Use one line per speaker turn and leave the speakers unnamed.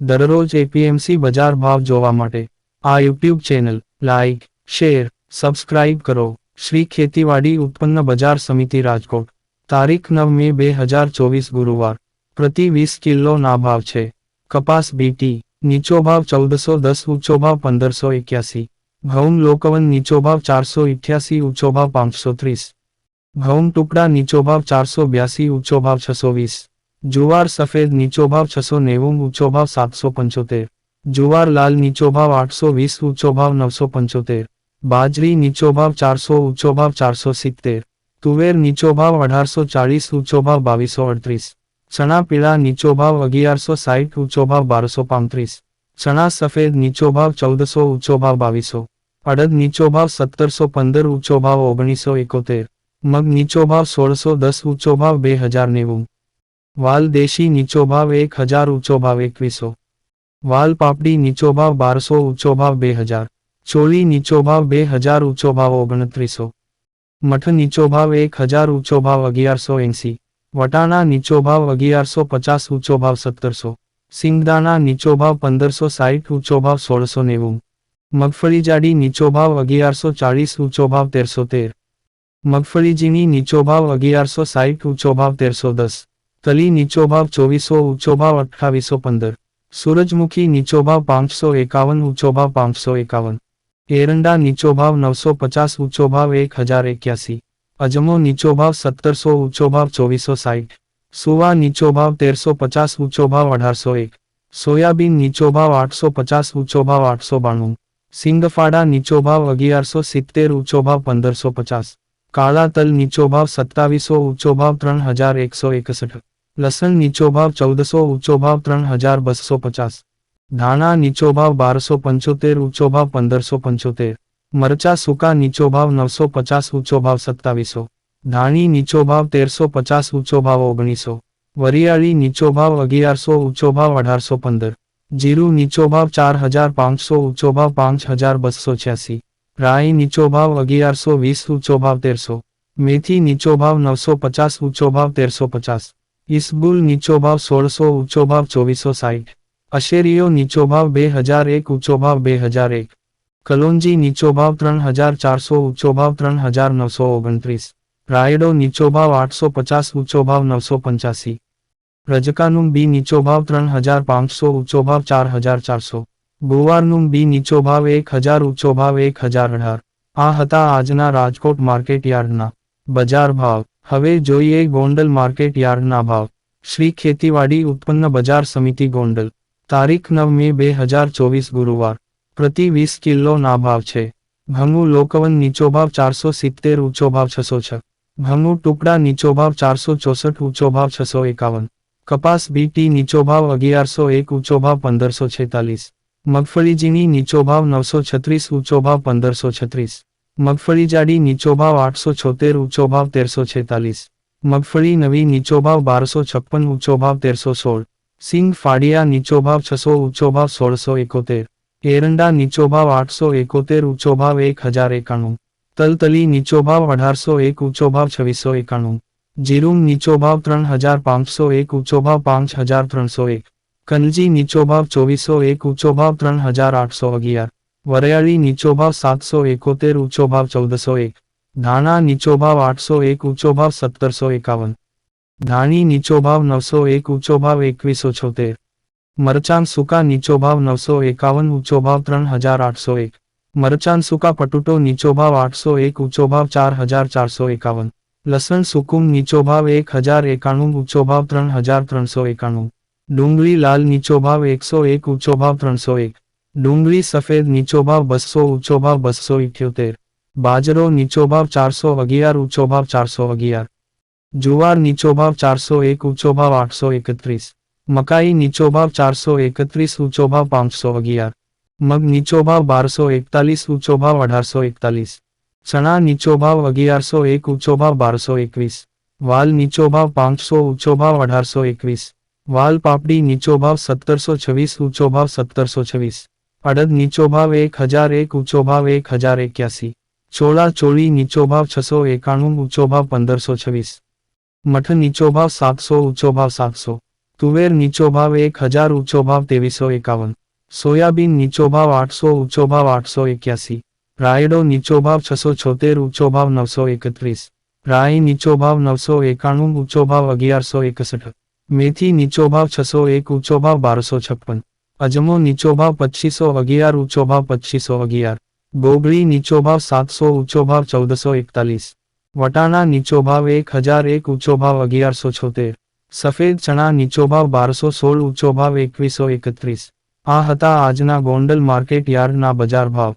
દરરોજ એપીએમસી બજાર ભાવ જોવા માટે. આ YouTube channel like share subscribe કરો. શ્રી ખેતીવાડી ઉત્પન્ન બજાર સમિતિ રાજકોટ. તારીખ નવ મે બે હજાર ચોવીસ ગુરુવાર. પ્રતિ વીસ કિલો ના ભાવ છે. કપાસ બીટી નીચો ભાવ ચૌદસો દસ, ઊંચો ભાવ પંદરસો એક્યાસી. ઘઉં લોકવન નીચો ભાવ ચારસો ઇઠ્યાસી, ઊંચો ભાવ પાંચસો ત્રીસ. ઘઉં ટુકડા નીચો ભાવ ચારસો બ્યાસી, ઊંચો ભાવ છસો વીસ. જુવાર સફેદ નીચો ભાવ છસો નેવું, ઊંચો ભાવ સાતસો પંચોતેર. જુવાર લાલ નીચો ભાવ આઠસો વીસ, ઊંચો ભાવ નવસો પંચોતેર. બાજરી નીચો ભાવ ચારસો, ઊંચો ભાવ ચારસો સિત્તેર. તુવેર નીચો ભાવ અઢારસો ચાળીસ, ઊંચો ભાવ બાવીસો અડત્રીસ. ચણા પીળા નીચો ભાવ અગિયારસો સાઠ, ઊંચો ભાવ બારસો પાંત્રીસ. ચણા સફેદ નીચો ભાવ ચૌદસો, ઊંચો ભાવ બાવીસો. અડદ નીચો ભાવ સત્તરસો પંદર, ઊંચો ભાવ ઓગણીસો એકોતેર. મગ નીચો ભાવ સોળસો દસ, ઊંચો ભાવ બે હજાર નેવું. વાલ દેશી નીચો ભાવ એક હજાર ઊંચો ભાવ એકવીસો વાલ પાપડી નીચો ભાવ બારસો ઊંચો ભાવ બે હજાર ચોળી નીચો ભાવ બે હજાર ઊંચો ભાવ ઓગણત્રીસો મઠ નીચો ભાવ એક હજાર ઊંચો ભાવ અગિયારસો એંસી વટાણા નીચો ભાવ અગિયારસો પચાસ ઊંચો ભાવ સત્તરસો સિંગદાણા નીચો ભાવ પંદરસો સાઠ ઊંચો ભાવ સોળસો નેવું મગફળી જાડી નીચો ભાવ અગિયારસો ચાળીસ ઊંચો ભાવ તેરસો તેર મગફળી ઝીણી નીચો ભાવ અગિયારસો સાઠ ઊંચો ભાવ તેરસો દસ તલી નીચો ભાવ ચોવીસો ઊંચો ભાવ અઠ્ઠાવીસો પંદર સૂરજમુખી નીચો ભાવ પાંચસો એકાવન ઊંચો ભાવ પાંચસો એકાવન એરંડા નીચો ભાવ નવસો પચાસ ઊંચો ભાવ એક હજાર એક્યાસી અજમો નીચો ભાવ સત્તરસો ઊંચો ભાવ ચોવીસો સાઠ સુવા નીચો ભાવ તેરસો પચાસ ઊંચો ભાવ અઢારસો એક સોયાબીન નીચો ભાવ આઠસો પચાસ ઊંચો ભાવ આઠસો બાણું સિંગફાડા નીચો ભાવ અગિયારસો સિત્તેર ઊંચો ભાવ પંદરસો પચાસ કાળા તલ નીચો ભાવ સત્તાવીસો ઊંચો ભાવ ત્રણ હજાર એકસો એકસઠ લસણ નીચો ભાવ ચૌદસો ઊંચો ભાવ ત્રણ હજાર બસો પચાસ ધાણા નીચો ભાવ બારસો પંચોતેર ઊંચો ભાવ પંદરસો પંચોતેર મરચા સૂકા નીચો ભાવ નવસો પચાસ ઊંચો ભાવ સત્તાવીસો ધાણી નીચો ભાવ તેરસો પચાસ ઊંચો ભાવ ઓગણીસો વરિયાળી નીચો ભાવ અગિયારસો ઊંચો ભાવ અઢારસો પંદર જીરું નીચો ભાવ ચાર હજાર પાંચસો ઊંચો ભાવ પાંચ હજાર બસો છ્યાસી રાઈ નીચો ભાવ અગિયારસો વીસ ઊંચો ભાવ તેરસો મેથી નીચો ભાવ નવસો પચાસ ઊંચો ભાવ તેરસો પચાસ ઇસબુલ નીચો ભાવ સોળસો ઊંચો ભાવ ચોવીસો સાઠ અશેરીઓ નીચો ભાવ બે હજાર એક ઊંચો ભાવ બે હજાર એક. કલોંજી નીચો ભાવ ત્રણ હજાર ચારસો ઊંચો ભાવ ત્રણ હજાર નવસો ઓગણત્રીસ. રાયડો નીચો ભાવ આઠસો પચાસ ઊંચો ભાવ નવસો પંચ્યાસી. રજકાનું બી નીચો ભાવ ત્રણ હજાર પાંચસો ઊંચો ભાવ ચાર હજાર ચારસો. ગુવારનું બી નીચો ભાવ એક હજાર ઊંચો ભાવ એક હજાર અઢાર. આ હતા આજના રાજકોટ માર્કેટ યાર્ડના બજાર ભાવ. હવે જોઈએ ગોંડલ માર્કેટ યાર્ડના ભાવ. શ્રી ખેતીવાડી ઉત્પન્ન બજાર સમિતિ ગોંડલ. તારીખ નવ મે બે હજાર ચોવીસ ગુરુવાર. પ્રતિ વીસ કિલો ના ભાવ છે. ભંગુ લોકવન નીચો ભાવ ચારસો સિત્તેર, ઊંચો ભાવ છસો છ. ભંગુ ટુકડા નીચો ભાવ ચારસો ચોસઠ, ઊંચો ભાવ છસો એકાવન. કપાસ બીટી નીચો ભાવ અગિયારસો એક, ઊંચો ભાવ પંદરસો છેતાલીસ. મગફળીજીની નીચો ભાવ નવસો છત્રીસ, ઊંચો ભાવ પંદરસો છત્રીસ. મગફળી જાડી નીચો ભાવ આઠસો છોતેર, ઊંચો ભાવ તેરસો છેતાલીસ. મગફળી નવી નીચો ભાવ બારસો છપ્પન, ઊંચો ભાવ તેરસો સોળ. સિંગ ફાડિયા નીચો ભાવ છસો, ઊંચો ભાવ સોળસો એકોતેર. એરંડા નીચો ભાવ આઠસો એકોતેર, ઊંચો ભાવ એક હજાર એકાણું. તલતલી નીચો ભાવ અઢારસો એક, ઊંચો ભાવ છવ્વીસો એકાણું. જીરું નીચો ભાવ ત્રણ હજાર પાંચસો એક, ઊંચો ભાવ પાંચ હજાર ત્રણસો એક. કનજી નીચો ભાવ ચોવીસો એક, ઊંચો ભાવ ત્રણ હજાર આઠસો અગિયાર. વરિયાળી નીચો ભાવ સાતસો એકોતેર ઊંચો ભાવ ચૌદસો એક ધાણા નીચો ભાવ આઠસો એક ઊંચો ભાવ સત્તરસો એકાવન ધાણી નીચો ભાવ નવસો એક ઊંચો ભાવ એકવીસો છોતેર મરચાં સૂકા નીચો ભાવ નવસો એકાવન ઊંચો ભાવ ત્રણ હજાર આઠસો એક મરચાં સૂકા પટુટો નીચો ભાવ આઠસો એક ઊંચો ભાવ ચાર હજાર ચારસો એકાવન લસણ સુકુમ નીચો ભાવ એક હજાર એકાણું ઊંચો ભાવ ત્રણ હજાર ત્રણસો એકાણું ડુંગળી લાલ નીચો ભાવ એકસો એક ઊંચો ભાવ ત્રણસો એક ડુંગળી સફેદ નીચો ભાવ બસો ઊંચો ભાવ બસો ઇઠ્યોતેર બાજરો નીચો ભાવ ચારસો અગિયાર ઊંચો ભાવ ચારસો અગિયાર જુવાર નીચો ભાવ ચારસો એક ઊંચો ભાવ આઠસો એકત્રીસ મકાઈ નીચો ભાવ ચારસો એકત્રીસ ઊંચો ભાવ પાંચસો અગિયાર મગ નીચો ભાવ બારસો એકતાલીસ ઊંચો ભાવ અઢારસો એકતાલીસ ચણા નીચો ભાવ અગિયારસો એક ઊંચો ભાવ બારસો એકવીસ વાલ નીચો ભાવ પાંચસો ઊંચો ભાવ અઢારસો એકવીસ વાલ પાપડી નીચો ભાવ સત્તરસો છવ્વીસ ઊંચો ભાવ સત્તરસો છવ્વીસ અડદ નીચો ભાવ એક હજાર એક ઊંચો ભાવ એક હજાર એક્યાસી ચોળા ચોળી નીચો ભાવ છસો એકાણું ઊંચો ભાવ પંદરસો છવ્વીસ મઠ નીચો ભાવ સાતસો ઊંચો ભાવ સાતસો તુવેર નીચો ભાવ એક હજાર ઊંચો ભાવ ત્રેવીસો એકાવન સોયાબીન નીચો ભાવ આઠસો ઊંચો ભાવ આઠસો એક્યાસી રાયડો નીચો ભાવ છસો છોતેર ઊંચો ભાવ નવસો એકત્રીસ રાઈ નીચો ભાવ નવસો એકાણું ઊંચો ભાવ અગિયારસો એકસઠ મેથી નીચો ભાવ છસો એક ઊંચો ભાવ બારસો છપ્પન અજમો નીચો ભાવ પચીસો અગિયાર ઊંચો ભાવ પચીસો અગિયાર. ગોગળી નીચો ભાવ સાતસો ઊંચો ભાવ ચૌદસો એકતાલીસ. વટાણા નીચો ભાવ એક હજાર એક ઊંચો ભાવ અગિયારસો છોતેર. સફેદ ચણા નીચો ભાવ બારસો સોળ ઊંચો ભાવ એકવીસો એકત્રીસ. આ હતા આજના ગોંડલ માર્કેટ યાર્ડના બજાર ભાવ.